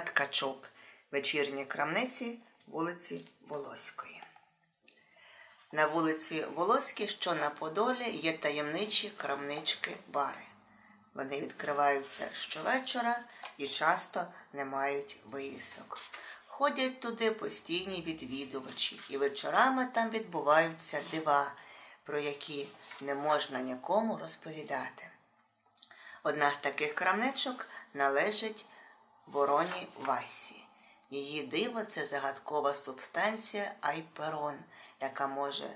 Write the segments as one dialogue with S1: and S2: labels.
S1: Ткачук. Вечірні крамниці вулиці Волоської. На вулиці Волоській, що на Подолі, є таємничі крамнички бари. Вони відкриваються щовечора і часто не мають вивісок. Ходять туди постійні відвідувачі, і вечорами там відбуваються дива, про які не можна нікому розповідати. Одна з таких крамничок належить вороні Васі. Її диво це загадкова субстанція айперон, яка може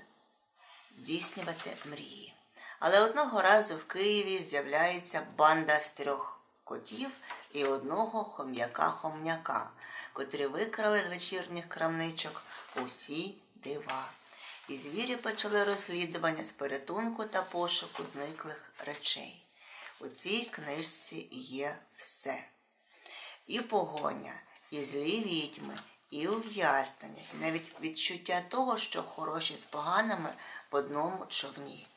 S1: здійснювати мрії. Але одного разу в Києві з'являється банда з трьох котів і одного хом'яка-хом'яка, котрі викрали з вечірніх крамничок усі дива. І звірі почали розслідування з порятунку та пошуку зниклих речей. У цій книжці є все. І погоня, і злі відьми, і ув'язнення, і навіть відчуття того, що хороші з поганими в одному човні.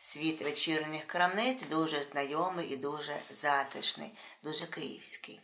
S1: Світ вечірніх крамниць дуже знайомий і дуже затишний, дуже київський.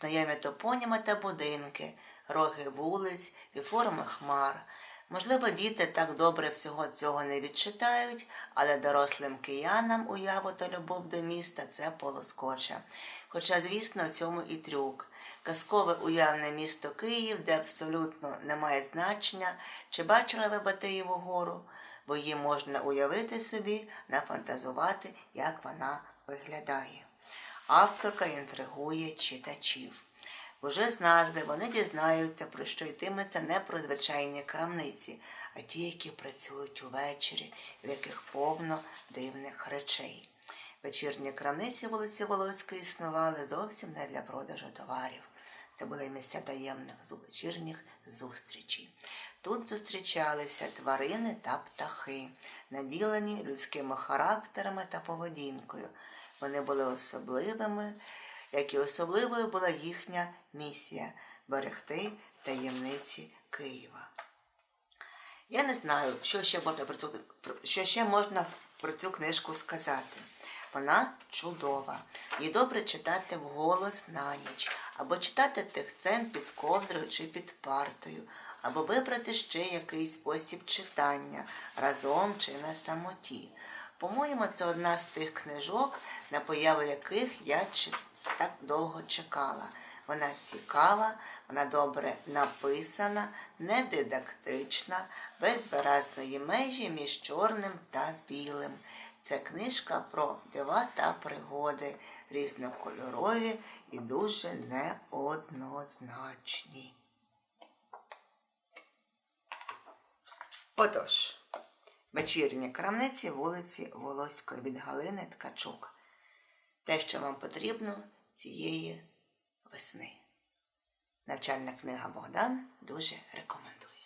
S1: Знайомі топоніми та будинки, роги вулиць і форми хмар. Можливо, діти так добре всього цього не відчитають, але дорослим киянам уяву та любов до міста це полоскоче. Хоча, звісно, в цьому і трюк. Казкове уявне місто Київ, де абсолютно немає значення, чи бачили ви Батиєву гору, бо її можна уявити собі, нафантазувати, як вона виглядає. Авторка інтригує читачів. Уже з назви вони дізнаються, про що йтиметься не про звичайні крамниці, а ті, які працюють увечері, в яких повно дивних речей. Вечірні крамниці вулиці Волоцької існували зовсім не для продажу товарів. Це були місця таємних вечірніх зустрічей. Тут зустрічалися тварини та птахи, наділені людськими характерами та поведінкою. Вони були особливими, як і особливою була їхня місія берегти таємниці Києва. Я не знаю, що ще можна про цю, що ще можна про цю книжку сказати. Вона чудова. Її добре читати вголос на ніч, або читати тихцем під ковдрою чи під партою, або вибрати ще якийсь спосіб читання разом чи на самоті. По-моєму, це одна з тих книжок, на появу яких я так довго чекала. Вона цікава, вона добре написана, не дидактична, без виразної межі між чорним та білим. Це книжка про дива та пригоди, різнокольорові і дуже неоднозначні. Отож, вечірні крамниці вулиці Волоської від Галини Ткачук. Те, що вам потрібно цієї весни. Навчальна книга Богдан дуже рекомендую.